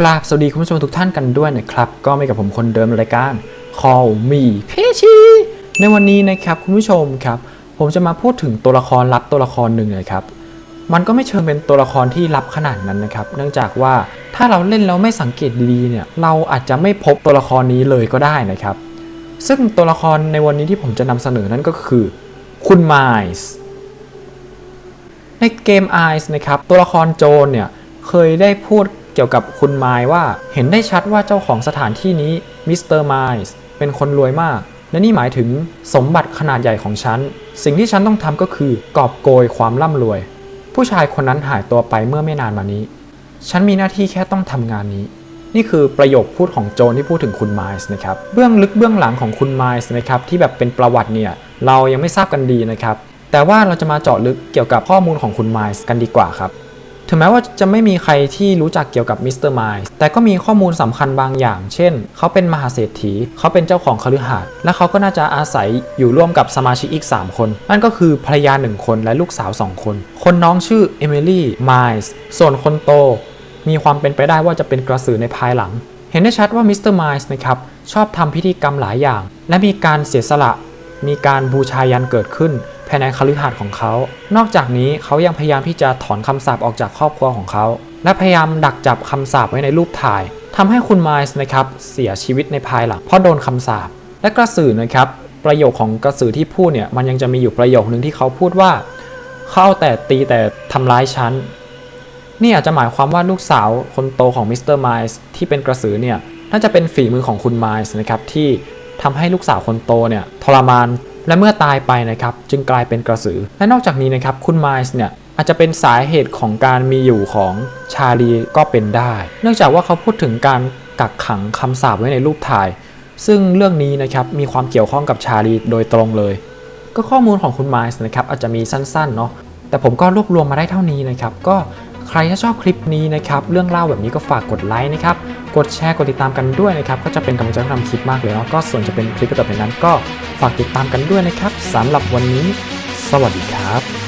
กราบสวัสดีคุณผู้ชมทุกท่านกันด้วยนะครับ ก็ไม่กับผมคนเดิมรายการ Call Me เพชีในวันนี้นะครับคุณผู้ชมครับ ผมจะมาพูดถึงตัวละครลับตัวละครหนึ่งเลยครับ มันก็ไม่เชิงเป็นตัวละครที่ลับขนาดนั้นนะครับ เนื่องจากว่าถ้าเราเล่นแล้วไม่สังเกตดีๆเนี่ยเราอาจจะไม่พบตัวละครนี้เลยก็ได้นะครับ ซึ่งตัวละครในวันนี้ที่ผมจะนำเสนอนั่นก็คือ คุณไมส์ในเกม Eyes นะครับตัวละครโจนเนี่ยเคยได้พูด เกี่ยวกับคุณไมล์ว่าเห็นได้ชัดว่าเจ้าของสถานที่นี้มิสเตอร์ไมล์เป็นคนรวยมาก และนี่หมายถึงสมบัติขนาดใหญ่ของฉัน สิ่งที่ฉันต้องทำก็คือกอบโกยความร่ำรวย ผู้ชายคนนั้นหายตัวไปเมื่อไม่นานมานี้ ฉันมีหน้าที่แค่ต้องทำงานนี้นี่คือประโยคพูดของโจนที่พูดถึงคุณไมล์นะครับ เบื้องลึกเบื้องหลังของคุณไมล์นะครับที่แบบเป็นประวัติเนี่ยเรายังไม่ทราบกันดีนะครับ แต่ว่าเราจะมาเจาะลึกเกี่ยวกับข้อมูลของคุณไมล์กันดีกว่าครับ ถึงแม้ว่าจะไม่มีใครที่รู้จักเกี่ยวกับมิสเตอร์ไมล์แต่ก็มีข้อมูลสำคัญบางอย่าง เช่น เขาเป็นมหาเศรษฐี เขาเป็นเจ้าของคฤหาสน์และเขาก็น่าจะอาศัยอยู่ร่วมกับสมาชิกอีก 3 คน นั่นก็คือภรรยา 1 คนและลูกสาว 2 คน คนน้องชื่อเอมิลี่ไมล์ส่วนคนโต มีความเป็นไปได้ว่าจะเป็นกระสือในภายหลัง เห็นได้ชัดว่ามิสเตอร์ไมล์นะครับชอบทำพิธีกรรมหลายอย่าง และมีการเสียสละ มีการบูชายันเกิดขึ้น ภายในคฤหาสน์ของเขา นอกจากนี้เขายังพยายามที่จะถอนคำสาปออกจากครอบครัวของเขา และพยายามดักจับคำสาปไว้ในรูปถ่ายทำให้คุณไมล์นะครับเสียชีวิตในภายหลังเพราะโดนคำสาปและกระสือนะครับประโยคของกระสือที่พูดเนี่ยมันยังจะมีอยู่ประโยคนึงที่เขาพูดว่าเขาเอาแต่ตีแต่ทำร้ายฉันนี่อาจจะหมายความว่าลูกสาวคนโตของมิสเตอร์ไมล์ที่เป็นกระสือเนี่ยน่าจะเป็นฝีมือของคุณไมล์นะครับที่ทำให้ลูกสาวคนโตเนี่ยทรมาน และเมื่อตายไปนะครับจึงกลายเป็นกระสือ และนอกจากนี้นะครับคุณไมล์เนี่ยอาจจะเป็นสาเหตุของการมีอยู่ของชาลีก็เป็นได้ เนื่องจากว่าเขาพูดถึงการกักขังคำสาปไว้ในรูปถ่าย ซึ่งเรื่องนี้นะครับมีความเกี่ยวข้องกับชาลีโดยตรงเลย ก็ข้อมูลของคุณไมล์นะครับอาจจะมีสั้นๆเนาะแต่ผมก็รวบรวมมาได้เท่านี้นะครับก็ใครถ้าชอบคลิปนี้นะครับเรื่องเล่าแบบนี้ก็ฝากกดไลค์นะครับ กดแชร์กดติดตามกันด้วยนะครับ ก็จะเป็นกำลังใจทำคลิปมากเลยเนาะก็ส่วนจะเป็นคลิปต่อไปนั้น ก็ฝากติดตามกันด้วยนะครับสำหรับวันนี้ สวัสดีครับ